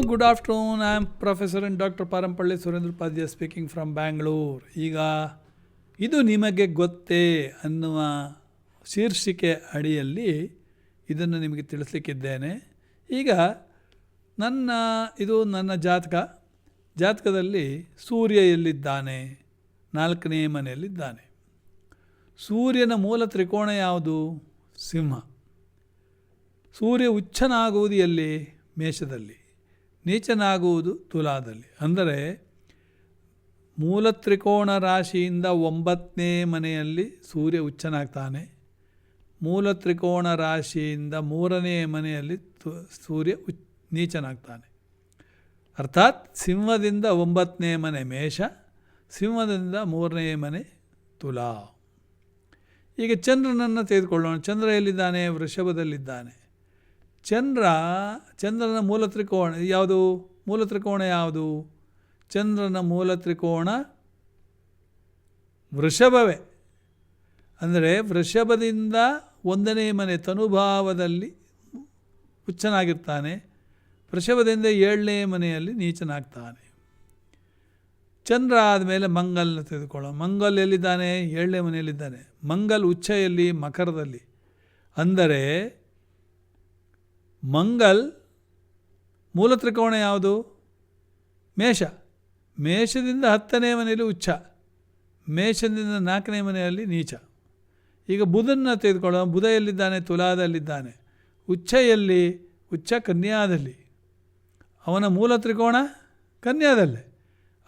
Good afternoon I am professor and doctor Parampalli Surendra Padya speaking from Bangalore ಈಗ ಇದು ನಿಮಗೆ ಗೊತ್ತೇ ಅನ್ನುವ ಶೀರ್ಷಿಕೆ ಅಡಿಯಲ್ಲಿ ಇದನ್ನು ನಿಮಗೆ ತಿಳಿಸ್ಲಿಕ್ಕಿದ್ದೇನೆ. ಈಗ ನನ್ನ, ಇದು ನನ್ನ ಜಾತಕ. ಜಾತಕದಲ್ಲಿ ಸೂರ್ಯ ಎಲ್ಲಿದ್ದಾನೆ? ನಾಲ್ಕನೇ ಮನೆಯಲ್ಲಿದ್ದಾನೆ. ಸೂರ್ಯನ ಮೂಲ ತ್ರಿಕೋಣ ಯಾವುದು? ಸಿಂಹ. ಸೂರ್ಯ ಉಚ್ಚನಾಗುವುದು ಎಲ್ಲಿ? ಮೇಷದಲ್ಲಿ. ನೀಚನಾಗುವುದು ತುಲಾದಲ್ಲಿ. ಅಂದರೆ ಮೂಲ ತ್ರಿಕೋಣ ರಾಶಿಯಿಂದ ಒಂಬತ್ತನೇ ಮನೆಯಲ್ಲಿ ಸೂರ್ಯ ಉಚ್ಚನಾಗ್ತಾನೆ. ಮೂಲ ತ್ರಿಕೋಣ ರಾಶಿಯಿಂದ ಮೂರನೇ ಮನೆಯಲ್ಲಿ ಸೂರ್ಯ ಉಚ್, ನೀಚನಾಗ್ತಾನೆ. ಅರ್ಥಾತ್ ಸಿಂಹದಿಂದ ಒಂಬತ್ತನೇ ಮನೆ ಮೇಷ, ಸಿಂಹದಿಂದ ಮೂರನೇ ಮನೆ ತುಲಾ. ಈಗ ಚಂದ್ರನನ್ನು ತೆಗೆದುಕೊಳ್ಳೋಣ. ಚಂದ್ರ ಎಲ್ಲಿದ್ದಾನೆ? ವೃಷಭದಲ್ಲಿದ್ದಾನೆ. ಚಂದ್ರ, ಚಂದ್ರನ ಮೂಲ ತ್ರಿಕೋಣ ಯಾವುದು? ಮೂಲ ತ್ರಿಕೋಣ ಯಾವುದು? ಚಂದ್ರನ ಮೂಲ ತ್ರಿಕೋಣ ವೃಷಭವೇ. ಅಂದರೆ ವೃಷಭದಿಂದ ಒಂದನೇ ಮನೆ ತನುಭಾವದಲ್ಲಿ ಹುಚ್ಚನಾಗಿರ್ತಾನೆ. ವೃಷಭದಿಂದ ಏಳನೇ ಮನೆಯಲ್ಲಿ ನೀಚನಾಗ್ತಾನೆ. ಚಂದ್ರ ಆದಮೇಲೆ ಮಂಗಲ್ನ ತೆಗೆದುಕೊಳ್ಳೋ ಮಂಗಲ್ ಎಲ್ಲಿದ್ದಾನೆ? ಏಳನೇ ಮನೆಯಲ್ಲಿದ್ದಾನೆ. ಮಂಗಲ್ ಉಚ್ಚೆಯಲ್ಲಿ, ಮಕರದಲ್ಲಿ. ಅಂದರೆ ಮಂಗಲ್ ಮೂಲ ತ್ರಿಕೋಣ ಯಾವುದು? ಮೇಷ. ಮೇಷದಿಂದ ಹತ್ತನೇ ಮನೆಯಲ್ಲಿ ಉಚ್ಚ ಮೇಷದಿಂದ ನಾಲ್ಕನೇ ಮನೆಯಲ್ಲಿ ನೀಚ. ಈಗ ಬುಧನ ತೆಗೆದುಕೊಳ್ಳೋ ಬುಧ ಎಲ್ಲಿದ್ದಾನೆ? ತುಲಾದಲ್ಲಿದ್ದಾನೆ. ಉಚ್ಚೆಯಲ್ಲಿ ಉಚ್ಚ ಕನ್ಯಾದಲ್ಲಿ. ಅವನ ಮೂಲ ತ್ರಿಕೋಣ ಕನ್ಯಾದಲ್ಲೇ.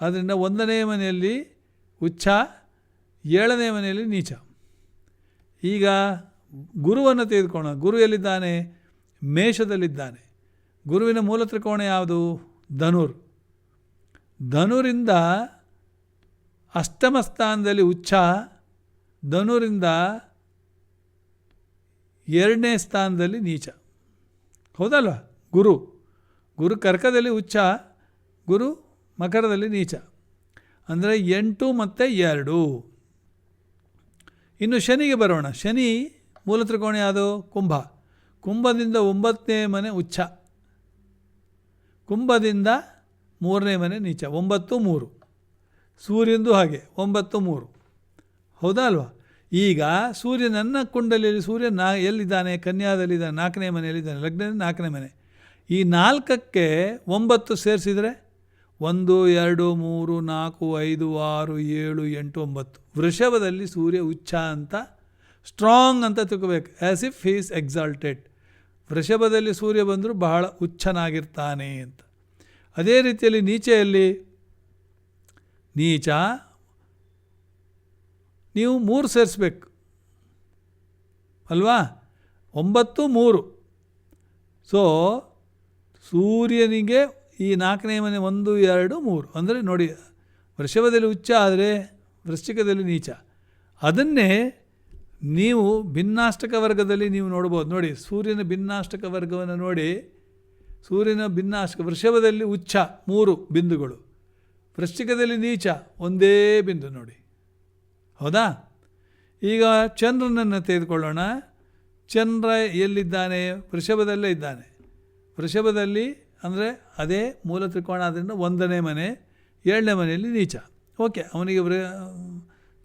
ಆದ್ದರಿಂದ ಒಂದನೇ ಮನೆಯಲ್ಲಿ ಉಚ್ಚ ಏಳನೇ ಮನೆಯಲ್ಲಿ ನೀಚ. ಈಗ ಗುರುವನ್ನು ತೆಗೆದುಕೊಳ್ಳೋಣ. ಗುರು ಎಲ್ಲಿದ್ದಾನೆ? ಮೇಷದಲ್ಲಿದ್ದಾನೆ. ಗುರುವಿನ ಮೂಲ ತ್ರಿಕೋಣ ಯಾವುದು? ಧನುರ್. ಧನುರಿಂದ ಅಷ್ಟಮ ಸ್ಥಾನದಲ್ಲಿ ಉಚ್ಚ, ಧನುರಿಂದ ಎರಡನೇ ಸ್ಥಾನದಲ್ಲಿ ನೀಚ. ಹೌದಲ್ವ? ಗುರು. ಗುರು ಕರ್ಕದಲ್ಲಿ ಉಚ್ಚ, ಗುರು ಮಕರದಲ್ಲಿ ನೀಚ. ಅಂದರೆ ಎಂಟು ಮತ್ತು ಎರಡು. ಇನ್ನು ಶನಿಗೆ ಬರೋಣ. ಶನಿ ಮೂಲ ತ್ರಿಕೋಣ ಯಾವುದು? ಕುಂಭ. ಕುಂಭದಿಂದ ಒಂಬತ್ತನೇ ಮನೆ ಉಚ್ಚ ಕುಂಭದಿಂದ ಮೂರನೇ ಮನೆ ನೀಚ. ಒಂಬತ್ತು ಮೂರು. ಸೂರ್ಯಂದು ಹಾಗೆ, ಒಂಬತ್ತು ಮೂರು. ಹೌದಾ ಅಲ್ವಾ? ಈಗ ಸೂರ್ಯ ನನ್ನ ಕುಂಡಲಿಯಲ್ಲಿ, ಸೂರ್ಯ ನಾ ಎಲ್ಲಿದ್ದಾನೆ? ಕನ್ಯಾದಲ್ಲಿದ್ದಾನೆ, ನಾಲ್ಕನೇ ಮನೆಯಲ್ಲಿದ್ದಾನೆ ಲಗ್ನದ ನಾಲ್ಕನೇ ಮನೆ. ಈ ನಾಲ್ಕಕ್ಕೆ ಒಂಬತ್ತು ಸೇರಿಸಿದರೆ ಒಂದು, ಎರಡು, ಮೂರು, ನಾಲ್ಕು, ಐದು, ಆರು, ಏಳು, ಎಂಟು, ಒಂಬತ್ತು. ವೃಷಭದಲ್ಲಿ ಸೂರ್ಯ ಉಚ್ಚ ಅಂತ ಸ್ಟ್ರಾಂಗ್ ಅಂತ ತಿಳ್ಕೋಬೇಕು. ಆ್ಯಸ್ ಇಫ್ ಹೀಸ್ ಎಕ್ಸಾಲ್ಟೆಡ್ ವೃಷಭದಲ್ಲಿ ಸೂರ್ಯ ಬಂದರೂ ಬಹಳ ಉಚ್ಚನಾಗಿರ್ತಾನೆ ಅಂತ. ಅದೇ ರೀತಿಯಲ್ಲಿ ನೀಚೆಯಲ್ಲಿ ನೀಚ, ನೀವು ಮೂರು ಸೇರಿಸ್ಬೇಕು. ಅಲ್ವಾ? ಒಂಬತ್ತು, ಮೂರು. ಸೊ ಸೂರ್ಯನಿಗೆ ಈ ನಾಲ್ಕನೇ ಮನೆ ಒಂದು, ಎರಡು, ಮೂರು. ಅಂದರೆ ನೋಡಿ, ವೃಷಭದಲ್ಲಿ ಉಚ್ಚ ಆದರೆ ವೃಶ್ಚಿಕದಲ್ಲಿ ನೀಚ. ಅದನ್ನೇ ನೀವು ಭಿನ್ನಾಷ್ಟಕ ವರ್ಗದಲ್ಲಿ ನೀವು ನೋಡ್ಬೋದು. ನೋಡಿ, ಸೂರ್ಯನ ಭಿನ್ನಾಷ್ಟಕ ವರ್ಗವನ್ನು ನೋಡಿ. ಸೂರ್ಯನ ಭಿನ್ನಾಷ್ಟಕ, ವೃಷಭದಲ್ಲಿ ಉಚ್ಚ ಮೂರು ಬಿಂದುಗಳು. ವೃಶ್ಚಿಕದಲ್ಲಿ ನೀಚ ಒಂದೇ ಬಿಂದು ನೋಡಿ. ಹೌದಾ? ಈಗ ಚಂದ್ರನನ್ನು ತೆಗೆದುಕೊಳ್ಳೋಣ. ಚಂದ್ರ ಎಲ್ಲಿದ್ದಾನೆ? ವೃಷಭದಲ್ಲೇ ಇದ್ದಾನೆ. ವೃಷಭದಲ್ಲಿ ಅಂದರೆ ಅದೇ ಮೂಲ ತ್ರಿಕೋಣ ಆದ್ದರಿಂದ ಒಂದನೇ ಮನೆ, ಏಳನೇ ಮನೆಯಲ್ಲಿ ನೀಚ. ಓಕೆ, ಅವನಿಗೆ ವೃ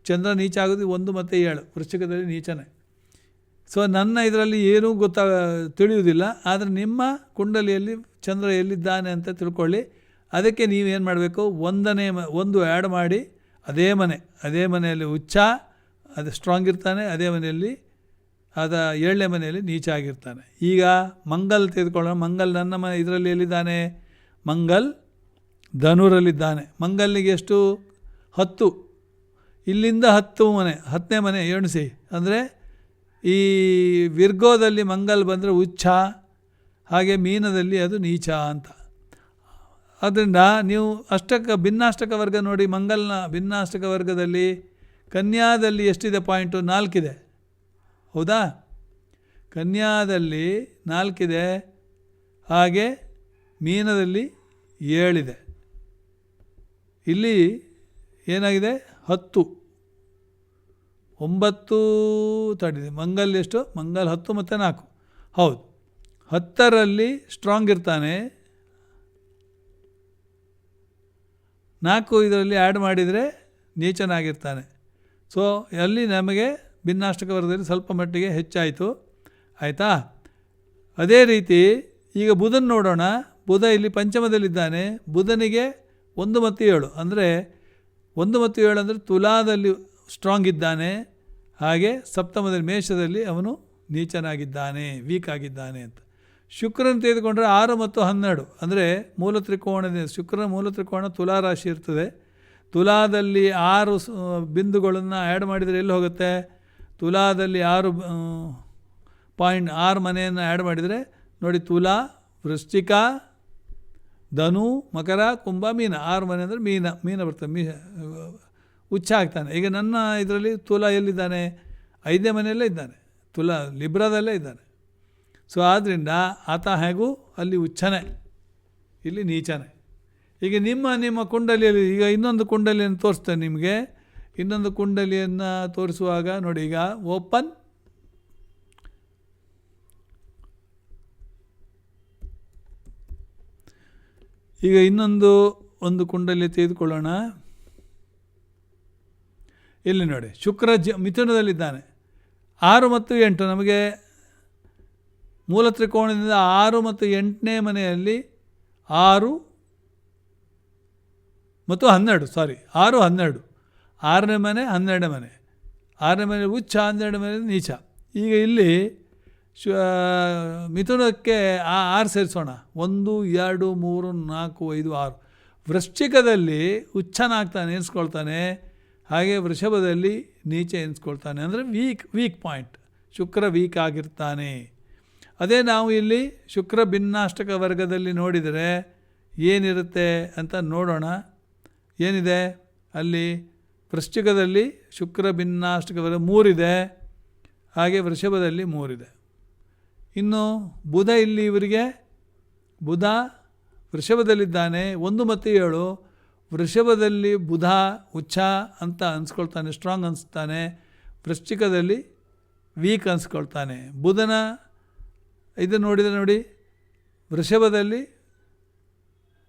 ಚಂದ್ರ ನೀಚ ಆಗೋದು ಒಂದು ಮತ್ತು ಏಳು, ವೃಶ್ಚಿಕದಲ್ಲಿ ನೀಚನೇ. ಸೊ ನನ್ನ ಇದರಲ್ಲಿ ಏನೂ ಗೊತ್ತಾ ತಿಳಿಯುವುದಿಲ್ಲ, ಆದರೆ ನಿಮ್ಮ ಕುಂಡಲಿಯಲ್ಲಿ ಚಂದ್ರ ಎಲ್ಲಿದ್ದಾನೆ ಅಂತ ತಿಳ್ಕೊಳ್ಳಿ. ಅದಕ್ಕೆ ನೀವೇನು ಮಾಡಬೇಕು? ಒಂದನೇ ಮ, ಒಂದು ಆ್ಯಡ್ ಮಾಡಿ, ಅದೇ ಮನೆ, ಅದೇ ಮನೆಯಲ್ಲಿ ಹುಚ್ಚ, ಅದು ಸ್ಟ್ರಾಂಗ್ ಇರ್ತಾನೆ, ಅದೇ ಮನೆಯಲ್ಲಿ, ಆದ ಏಳನೇ ಮನೆಯಲ್ಲಿ ನೀಚ ಆಗಿರ್ತಾನೆ ಈಗ ಮಂಗಲ್ ತೆಗೆದುಕೊಳ್ಳೋಣ. ಮಂಗಲ್ ನನ್ನ ಮನೆ, ಇದರಲ್ಲಿ ಎಲ್ಲಿದ್ದಾನೆ? ಮಂಗಲ್ ಧನುರಲ್ಲಿದ್ದಾನೆ. ಮಂಗಲ್ನಿಗೆ ಎಷ್ಟು? ಹತ್ತು. ಇಲ್ಲಿಂದ ಹತ್ತು ಮನೆ, ಹತ್ತನೇ ಮನೆ ಎಣಿಸಿ ಅಂದರೆ ಈ ವಿರ್ಗೋದಲ್ಲಿ ಮಂಗಲ್ ಬಂದರೆ ಉಚ್ಚ ಹಾಗೆ ಮೀನದಲ್ಲಿ ಅದು ನೀಚ ಅಂತ. ಆದ್ದರಿಂದ ನೀವು ಅಷ್ಟಕ ಭಿನ್ನಾಷ್ಟಕ ವರ್ಗ ನೋಡಿ, ಮಂಗಲ್ನ ಭಿನ್ನಾಷ್ಟಕ ವರ್ಗದಲ್ಲಿ ಕನ್ಯಾದಲ್ಲಿ ಎಷ್ಟಿದೆ ಪಾಯಿಂಟು? ನಾಲ್ಕಿದೆ. ಹೌದಾ? ಕನ್ಯಾದಲ್ಲಿ ನಾಲ್ಕಿದೆ, ಹಾಗೆ ಮೀನದಲ್ಲಿ ಏಳಿದೆ. ಇಲ್ಲಿ ಏನಾಗಿದೆ? ಹತ್ತು. ಒಂಬತ್ತು ತಡಿದೆ ಮಂಗಲ್ ಎಷ್ಟು? ಮಂಗಲ್ ಹತ್ತು ಮತ್ತು ನಾಲ್ಕು. ಹೌದು. ಹತ್ತರಲ್ಲಿ ಸ್ಟ್ರಾಂಗ್ ಇರ್ತಾನೆ. ನಾಲ್ಕು ಇದರಲ್ಲಿ ಆ್ಯಡ್ ಮಾಡಿದರೆ ನೀಚನಾಗಿರ್ತಾನೆ ಸೊ ಅಲ್ಲಿ ನಮಗೆ ಭಿನ್ನಾಷ್ಟಕ ವರ್ಗದಲ್ಲಿ ಸ್ವಲ್ಪ ಮಟ್ಟಿಗೆ ಹೆಚ್ಚಾಯಿತು. ಆಯಿತಾ? ಅದೇ ರೀತಿ ಈಗ ಬುಧನ್ ನೋಡೋಣ. ಬುಧ ಇಲ್ಲಿ ಪಂಚಮದಲ್ಲಿದ್ದಾನೆ. ಬುಧನಿಗೆ ಒಂದು ಮತ್ತು ಏಳು. ಅಂದರೆ ಒಂದು ಮತ್ತು ಏಳು ಅಂದರೆ ತುಲಾದಲ್ಲಿ ಸ್ಟ್ರಾಂಗ್ ಇದ್ದಾನೆ. ಹಾಗೆ ಸಪ್ತಮದಲ್ಲಿ ಮೇಷದಲ್ಲಿ ಅವನು ನೀಚನಾಗಿದ್ದಾನೆ ವೀಕ್ ಆಗಿದ್ದಾನೆ ಅಂತ. ಶುಕ್ರನ ತೆಗೆದುಕೊಂಡ್ರೆ ಆರು ಮತ್ತು ಹನ್ನೆರಡು. ಅಂದರೆ ಮೂಲ ತ್ರಿಕೋಣದಿಂದ ಶುಕ್ರನ ಮೂಲ ತ್ರಿಕೋಣ ತುಲಾ ರಾಶಿ ಇರ್ತದೆ. ತುಲಾದಲ್ಲಿ ಆರು ಬಿಂದುಗಳನ್ನು ಆ್ಯಡ್ ಮಾಡಿದರೆ ಎಲ್ಲಿ ಹೋಗುತ್ತೆ? ತುಲಾದಲ್ಲಿ ಆರು ಪಾಯಿಂಟ್ ಆರು ಮನೆಯನ್ನು ಆ್ಯಡ್ ಮಾಡಿದರೆ ನೋಡಿ ತುಲಾ, ವೃಶ್ಚಿಕ ಧನು, ಮಕರ, ಕುಂಭ, ಮೀನ. ಆರು ಮನೆ ಅಂದರೆ ಮೀನ. ಮೀನ ಬರ್ತದೆ. ಮೀ, ಹುಚ್ಚ ಆಗ್ತಾನೆ. ಈಗ ನನ್ನ ಇದರಲ್ಲಿ ತುಲಾ ಎಲ್ಲಿದ್ದಾನೆ? ಐದನೇ ಮನೆಯಲ್ಲೇ ಇದ್ದಾನೆ. ತುಲಾ ಲಿಬ್ರಾದಲ್ಲೇ ಇದ್ದಾನೆ. ಸೊ ಆದ್ದರಿಂದ ಆತ ಹೇಗೂ ಅಲ್ಲಿ ಉಚ್ಚನೆ ಇಲ್ಲಿ ನೀಚನೆ. ಈಗ ನಿಮ್ಮ ನಿಮ್ಮ ಕುಂಡಲಿಯಲ್ಲಿ, ಈಗ ಇನ್ನೊಂದು ಕುಂಡಲಿಯನ್ನು ತೋರಿಸ್ತೇನೆ ನಿಮಗೆ. ಇನ್ನೊಂದು ಕುಂಡಲಿಯನ್ನು ತೋರಿಸುವಾಗ ನೋಡಿ, ಈಗ ಓಪನ್ ಈಗ ಇನ್ನೊಂದು ಒಂದು ಕುಂಡಲಿ ತೆಗೆದುಕೊಳ್ಳೋಣ. ಇಲ್ಲಿ ನೋಡಿ, ಶುಕ್ರ ಜ, ಮಿಥುನದಲ್ಲಿದ್ದಾನೆ. ಆರು ಮತ್ತು ಎಂಟು, ನಮಗೆ ಮೂಲ ತ್ರಿಕೋಣದಿಂದ ಆರು ಮತ್ತು ಎಂಟನೇ ಮನೆಯಲ್ಲಿ ಆರು ಮತ್ತು ಹನ್ನೆರಡು ಸಾರಿ ಆರು ಹನ್ನೆರಡು, ಆರನೇ ಮನೆ ಹನ್ನೆರಡನೇ ಮನೆ, ಆರನೇ ಮನೆ ಉಚ್ಚ, ಹನ್ನೆರಡು ಮನೆ ನೀಚ. ಈಗ ಇಲ್ಲಿ ಶು ಮಿಥುನಕ್ಕೆ ಆ ಆರು ಸೇರಿಸೋಣ. ಒಂದು, ಎರಡು, ಮೂರು, ನಾಲ್ಕು, ಐದು, ಆರು. ವೃಶ್ಚಿಕದಲ್ಲಿ ಉಚ್ಚನಾಗ್ತಾನೆ ಎನಿಸ್ಕೊಳ್ತಾನೆ. ಹಾಗೆ ವೃಷಭದಲ್ಲಿ ನೀಚೆ ಎನಿಸ್ಕೊಳ್ತಾನೆ. ಅಂದರೆ ವೀಕ್ ವೀಕ್ ಪಾಯಿಂಟ್ ಶುಕ್ರ ವೀಕ್ ಆಗಿರ್ತಾನೆ. ಅದೇ ನಾವು ಇಲ್ಲಿ ಶುಕ್ರ ಭಿನ್ನಾಷ್ಟಕ ವರ್ಗದಲ್ಲಿ ನೋಡಿದರೆ ಏನಿರುತ್ತೆ ಅಂತ ನೋಡೋಣ. ಏನಿದೆ? ಅಲ್ಲಿ ವೃಶ್ಚಿಕದಲ್ಲಿ ಶುಕ್ರ ಭಿನ್ನಾಷ್ಟಕ ವರ್ಗ ಮೂರಿದೆ. ಹಾಗೆ ವೃಷಭದಲ್ಲಿ ಮೂರಿದೆ. ಇನ್ನು ಬುಧ ಇಲ್ಲಿ ಇವರಿಗೆ, ಬುಧ ವೃಷಭದಲ್ಲಿದ್ದಾನೆ, ಒಂದು ಮತ್ತು ಏಳು, ವೃಷಭದಲ್ಲಿ ಬುಧ ಉಚ್ಛ ಅಂತ ಅನ್ಸ್ಕೊಳ್ತಾನೆ ಸ್ಟ್ರಾಂಗ್ ಅನಿಸ್ತಾನೆ, ವೃಶ್ಚಿಕದಲ್ಲಿ ವೀಕ್ ಅನ್ಸ್ಕೊಳ್ತಾನೆ. ಬುಧನ, ಇದು ನೋಡಿದರೆ ನೋಡಿ, ವೃಷಭದಲ್ಲಿ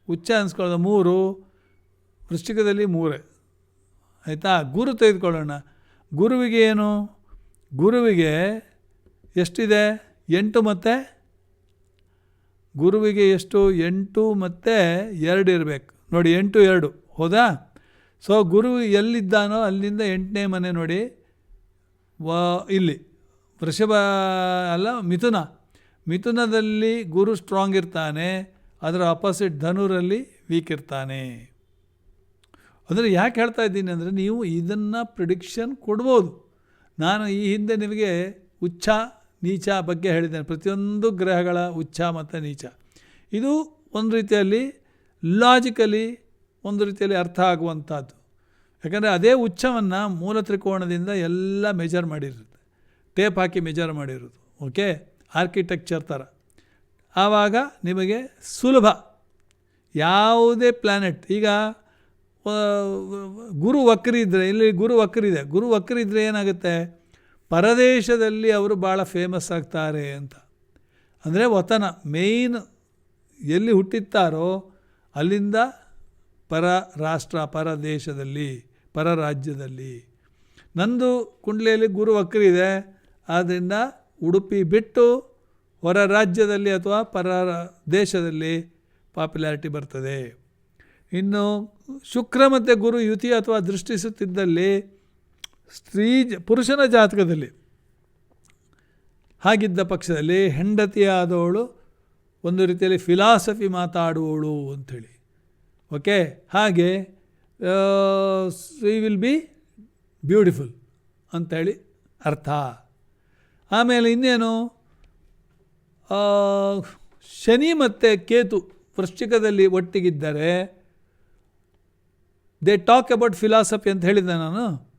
ಉಚ್ಚ ಅನ್ಸ್ಕೊಳ್ಳೋದು ಮೂರು, ವೃಶ್ಚಿಕದಲ್ಲಿ ಮೂರೇ. ಆಯಿತಾ? ಗುರು ತೆಗೆದುಕೊಳ್ಳೋಣ. ಗುರುವಿಗೆ ಏನು? ಗುರುವಿಗೆ ಎಷ್ಟಿದೆ? ಎಂಟು ಮತ್ತು? ಗುರುವಿಗೆ ಎಷ್ಟು? ಎಂಟು ಮತ್ತು ಎರಡು ಇರಬೇಕು. ನೋಡಿ, ಎಂಟು, ಎರಡು. ಹೌದಾ? ಸೊ ಗುರು ಎಲ್ಲಿದ್ದಾನೋ ಅಲ್ಲಿಂದ ಎಂಟನೇ ಮನೆ ನೋಡಿ. ವ, ಇಲ್ಲಿ. ವೃಷಭ, ಅಲ್ಲ, ಮಿಥುನ. ಮಿಥುನದಲ್ಲಿ ಗುರು ಸ್ಟ್ರಾಂಗ್ ಇರ್ತಾನೆ. ಅದರ ಅಪೋಸಿಟ್ ಧನುರಲ್ಲಿ ವೀಕ್ ಇರ್ತಾನೆ. ಅಂದರೆ ಯಾಕೆ ಹೇಳ್ತಾ ಇದ್ದೀನಿ ಅಂದರೆ ನೀವು ಇದನ್ನು ಪ್ರಿಡಿಕ್ಷನ್ ಕೊಡ್ಬೋದು. ನಾನು ಈ ಹಿಂದೆ ನಿಮಗೆ ಉಚ್ಚ ನೀಚ ಬಗ್ಗೆ ಹೇಳಿದ್ದೇನೆ. ಪ್ರತಿಯೊಂದು ಗ್ರಹಗಳ ಉಚ್ಚ ಮತ್ತು ನೀಚ. ಇದು ಒಂದು ರೀತಿಯಲ್ಲಿ ಲಾಜಿಕಲಿ ಒಂದು ರೀತಿಯಲ್ಲಿ ಅರ್ಥ ಆಗುವಂಥದ್ದು. ಯಾಕಂದರೆ ಅದೇ ಉಚ್ಚವನ್ನು ಮೂಲ ತ್ರಿಕೋಣದಿಂದ ಎಲ್ಲ ಮೆಜರ್ ಮಾಡಿರುತ್ತೆ. ಟೇಪ್ ಹಾಕಿ ಮೆಜರ್ ಮಾಡಿರೋದು. ಓಕೆ ಆರ್ಕಿಟೆಕ್ಚರ್ ಥರ ಆವಾಗ ನಿಮಗೆ ಸುಲಭ. ಯಾವುದೇ ಪ್ಲ್ಯಾನೆಟ್ ಈಗ ಗುರು ವಕ್ರಿ ಇದ್ದರೆ ಇಲ್ಲಿ ಗುರು ವಕ್ರಿದೆ ಗುರು ವಕ್ರಿ ಇದ್ದರೆ ಏನಾಗುತ್ತೆ? ಪರದೇಶದಲ್ಲಿ ಅವರು ಭಾಳ ಫೇಮಸ್ ಆಗ್ತಾರೆ ಅಂತ. ಅಂದರೆ ವತನ ಮೇಯ್ನ್ ಎಲ್ಲಿ ಹುಟ್ಟಿತ್ತಾರೋ ಅಲ್ಲಿಂದ ಪರ ರಾಷ್ಟ್ರ, ಪರ ದೇಶದಲ್ಲಿ, ಪರ ರಾಜ್ಯದಲ್ಲಿ. ನಂದು ಕುಂಡ್ಲಿಯಲ್ಲಿ ಗುರು ವಕ್ರಿ ಇದೆ ಆದ್ದರಿಂದ ಉಡುಪಿ ಬಿಟ್ಟು ಹೊರ ರಾಜ್ಯದಲ್ಲಿ ಅಥವಾ ಪರ ದೇಶದಲ್ಲಿ ಪಾಪ್ಯುಲಾರಿಟಿ ಬರ್ತದೆ. ಇನ್ನು ಶುಕ್ರ ಮತ್ತು ಗುರು ಯುತಿ ಅಥವಾ ದೃಷ್ಟಿಸುತ್ತಿದ್ದಲ್ಲಿ ಸ್ತ್ರೀ ಪುರುಷನ ಜಾತಕದಲ್ಲಿ ಹಾಗಿದ್ದ ಪಕ್ಷದಲ್ಲಿ ಹೆಂಡತಿಯಾದವಳು ಒಂದು ರೀತಿಯಲ್ಲಿ ಫಿಲಾಸಫಿ ಮಾತಾಡುವವಳು ಅಂಥೇಳಿ. ಓಕೆ? ಹಾಗೆ ಸಿ ವಿಲ್ ಬಿ ಬ್ಯೂಟಿಫುಲ್ ಅಂಥೇಳಿ ಅರ್ಥ. ಆಮೇಲೆ ಇನ್ನೇನು? ಶನಿ ಮತ್ತು ಕೇತು ವೃಶ್ಚಿಕದಲ್ಲಿ ಒಟ್ಟಿಗಿದ್ದರೆ ದೇ ಟಾಕ್ ಅಬೌಟ್ ಫಿಲಾಸಫಿ ಅಂತ ಹೇಳಿದ್ದೆ ನಾನು?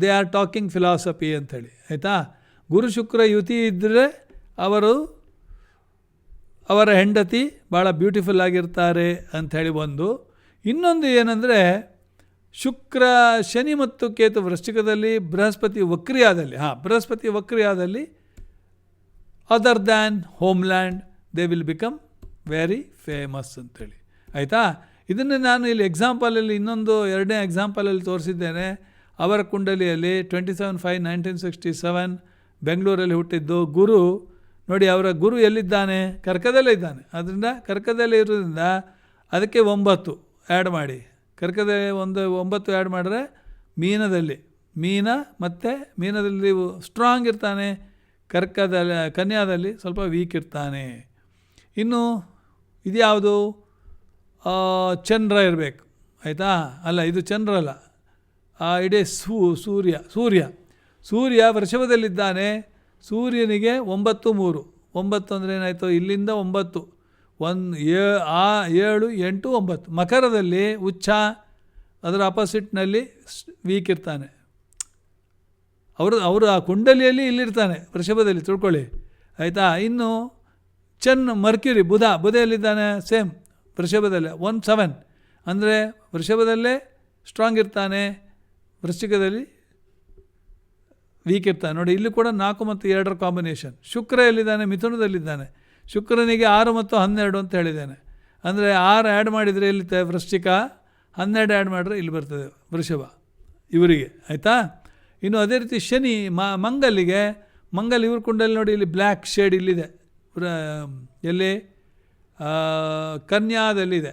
ದೇ ಆರ್ ಟಾಕಿಂಗ್ ಫಿಲಾಸಫಿ ಅಂಥೇಳಿ, ಆಯಿತಾ? ಗುರು ಶುಕ್ರ ಯುತಿ ಇದ್ದರೆ ಅವರು ಅವರ ಹೆಂಡತಿ ಭಾಳ ಬ್ಯೂಟಿಫುಲ್ ಆಗಿರ್ತಾರೆ ಅಂಥೇಳಿ ಒಂದು ಇನ್ನೊಂದು ಏನಂದರೆ ಶುಕ್ರ, ಶನಿ ಮತ್ತು ಕೇತು ವೃಶ್ಚಿಕದಲ್ಲಿ ಬೃಹಸ್ಪತಿ ವಕ್ರಿಯಾದಲ್ಲಿ, ಹಾಂ, ಬೃಹಸ್ಪತಿ ವಕ್ರಿಯಾದಲ್ಲಿ other than homeland they will become very famous ಅಂತೇಳಿ ಆಯಿತಾ? ಇದನ್ನು ನಾನು ಇಲ್ಲಿ ಎಕ್ಸಾಂಪಲಲ್ಲಿ ಇನ್ನೊಂದು ಎರಡನೇ ಎಕ್ಸಾಂಪಲಲ್ಲಿ ತೋರಿಸಿದ್ದೇನೆ. ಅವರ ಕುಂಡಲಿಯಲ್ಲಿ twenty seven five nineteen sixty seven ಬೆಂಗಳೂರಲ್ಲಿ ಹುಟ್ಟಿದ್ದು ಗುರು. ನೋಡಿ, ಅವರ ಗುರು ಎಲ್ಲಿದ್ದಾನೆ? ಕರ್ಕದಲ್ಲೇ ಇದ್ದಾನೆ ಅದರಿಂದ ಕರ್ಕದಲ್ಲೇ ಇರೋದ್ರಿಂದ ಅದಕ್ಕೆ ಒಂಬತ್ತು ಆ್ಯಡ್ ಮಾಡಿ. ಕರ್ಕದ ಒಂದು, ಒಂಬತ್ತು ಆ್ಯಡ್ ಮಾಡಿದ್ರೆ ಮೀನದಲ್ಲಿ. ಮೀನ ಮತ್ತು ಮೀನದಲ್ಲಿ ಸ್ಟ್ರಾಂಗ್ ಇರ್ತಾನೆ. ಕರ್ಕದಲ್ಲಿ, ಕನ್ಯಾದಲ್ಲಿ ಸ್ವಲ್ಪ ವೀಕ್ ಇರ್ತಾನೆ. ಇನ್ನು ಇದ್ಯಾವುದು? ಚಂದ್ರ ಇರಬೇಕು. ಆಯಿತಾ? ಅಲ್ಲ, ಇದು ಚಂದ್ರ ಅಲ್ಲ. ಇಡೀ ಸೂ, ಸೂರ್ಯ ಸೂರ್ಯ. ಸೂರ್ಯ ವೃಷಭದಲ್ಲಿದ್ದಾನೆ. ಸೂರ್ಯನಿಗೆ ಒಂಬತ್ತು ಮೂರು. ಒಂಬತ್ತು ಅಂದರೆ ಏನಾಯಿತು? ಇಲ್ಲಿಂದ ಒಂಬತ್ತು. ಒಂದು ಏ, ಆ, ಏಳು, ಎಂಟು, ಒಂಬತ್ತು. ಮಕರದಲ್ಲಿ ಉಚ್ಛ ಅದರ ಅಪೋಸಿಟ್ನಲ್ಲಿ ವೀಕ್ ಇರ್ತಾನೆ. ಅವರು ಅವರು ಆ ಕುಂಡಲಿಯಲ್ಲಿ ಇಲ್ಲಿರ್ತಾನೆ, ವೃಷಭದಲ್ಲಿ, ತಿಳ್ಕೊಳ್ಳಿ. ಆಯಿತಾ? ಇನ್ನು ಚೆನ್ ಮರ್ಕ್ಯುರಿ, ಬುಧ, ಬುಧೆಯಲ್ಲಿದ್ದಾನೆ, ಸೇಮ್, ವೃಷಭದಲ್ಲೇ, ಒನ್ ಸೆವೆನ್. ಅಂದರೆ ವೃಷಭದಲ್ಲೇ ಸ್ಟ್ರಾಂಗ್ ಇರ್ತಾನೆ. ವೃಶ್ಚಿಕದಲ್ಲಿ ವೀಕ್ ಇರ್ತಾನೆ. ನೋಡಿ, ಇಲ್ಲಿ ಕೂಡ ನಾಲ್ಕು ಮತ್ತು ಎರಡರ ಕಾಂಬಿನೇಷನ್ ಶುಕ್ರ ಎಲ್ಲಿದ್ದಾನೆ? ಮಿಥುನದಲ್ಲಿದ್ದಾನೆ. ಶುಕ್ರನಿಗೆ ಆರು ಮತ್ತು ಹನ್ನೆರಡು ಅಂತ ಹೇಳಿದ್ದೇನೆ. ಅಂದರೆ ಆರು ಆ್ಯಡ್ ಮಾಡಿದರೆ ಇಲ್ಲಿ ವೃಶ್ಚಿಕ ಹನ್ನೆರಡು ಆ್ಯಡ್ ಮಾಡಿದ್ರೆ ಇಲ್ಲಿ ಬರ್ತದೆ ವೃಷಭ, ಇವರಿಗೆ. ಆಯಿತಾ? ಇನ್ನು ಅದೇ ರೀತಿ ಶನಿ, ಮ, ಮಂಗಲಿಗೆ, ಮಂಗಲ್ ಇವ್ರ ಕುಂಡಲ್ಲಿ ನೋಡಿ, ಇಲ್ಲಿ ಬ್ಲ್ಯಾಕ್ ಶೇಡ್ ಇಲ್ಲಿದೆ. ಎಲ್ಲಿ? ಕನ್ಯಾದಲ್ಲಿದೆ.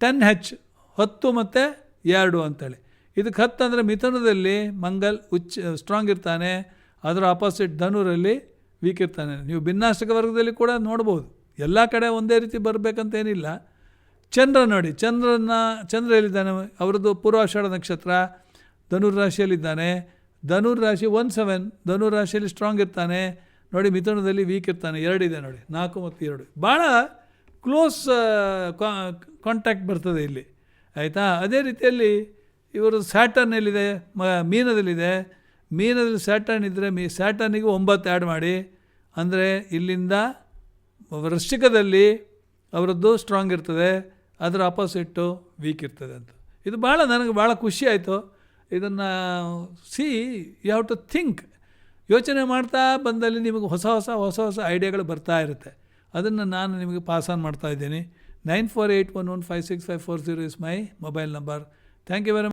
ಟೆನ್ ಹೆಚ್ ಹತ್ತು ಮತ್ತು ಎರಡು ಅಂತೇಳಿ. ಇದಕ್ಕೆ ಹತ್ತು ಅಂದರೆ ಮಿಥುನದಲ್ಲಿ ಮಂಗಲ್ ಉಚ್ಚ ಸ್ಟ್ರಾಂಗ್ ಇರ್ತಾನೆ ಅದರ ಆಪೋಸಿಟ್ ಧನುರಲ್ಲಿ ವೀಕ್ ಇರ್ತಾನೆ. ನೀವು ಭಿನ್ನಾಷ್ಟಕ ವರ್ಗದಲ್ಲಿ ಕೂಡ ನೋಡ್ಬೋದು. ಎಲ್ಲ ಕಡೆ ಒಂದೇ ರೀತಿ ಬರಬೇಕಂತೇನಿಲ್ಲ. ಚಂದ್ರ ನೋಡಿ, ಚಂದ್ರನ ಚಂದ್ರ ಎಲ್ಲಿದ್ದಾನೆ ಅವರದ್ದು ಪೂರ್ವಾಷಾಢ ನಕ್ಷತ್ರ, ಧನುರ್ ರಾಶಿಯಲ್ಲಿದ್ದಾನೆ. ಧನುರ್ ರಾಶಿ ಒನ್ ಸೆವೆನ್ ಧನುರ್ ರಾಶಿಯಲ್ಲಿ ಸ್ಟ್ರಾಂಗ್ ಇರ್ತಾನೆ. ನೋಡಿ, ಮಿಥುನದಲ್ಲಿ ವೀಕ್ ಇರ್ತಾನೆ. ಎರಡಿದೆ ನೋಡಿ, ನಾಲ್ಕು ಮತ್ತು ಎರಡು. ಭಾಳ ಕ್ಲೋಸ್ ಕಾಂಟ್ಯಾಕ್ಟ್ ಬರ್ತದೆ ಇಲ್ಲಿ. ಆಯಿತಾ? ಅದೇ ರೀತಿಯಲ್ಲಿ ಇವರು ಸ್ಯಾಟರ್ನ್ ಎಲ್ಲಿದೆ ಮ, ಮೀನದಲ್ಲಿದೆ. ಮೀನದಲ್ಲಿ ಸ್ಯಾಟರ್ನ್ ಇದ್ದರೆ ಮೀ, ಸ್ಯಾಟರ್ನಿಗೆ ಒಂಬತ್ತು ಆ್ಯಡ್ ಮಾಡಿ. ಅಂದರೆ ಇಲ್ಲಿಂದ ವೃಶ್ಚಿಕದಲ್ಲಿ ಅವರದ್ದು ಸ್ಟ್ರಾಂಗ್ ಇರ್ತದೆ, ಅದರ ಆಪೋಸಿಟ್ಟು ವೀಕ್ ಇರ್ತದೆ ಅಂತ. ಇದು ಭಾಳ ನನಗೆ ಭಾಳ ಖುಷಿ ಆಯಿತು. ಇದನ್ನು see you have to think ಯೋಚನೆ ಮಾಡ್ತಾ ಬಂದಲ್ಲಿ ನಿಮಗೆ ಹೊಸ ಹೊಸ ಹೊಸ ಹೊಸ ಐಡಿಯಾಗಳು ಬರ್ತಾ ಇರುತ್ತೆ. ಅದನ್ನು ನಾನು ನಿಮಗೆ ಪಾಸ್ ಆನ್ ಮಾಡ್ತಾ ಇದ್ದೀನಿ. Nine four eight one one five six five four zero is my mobile number thank you very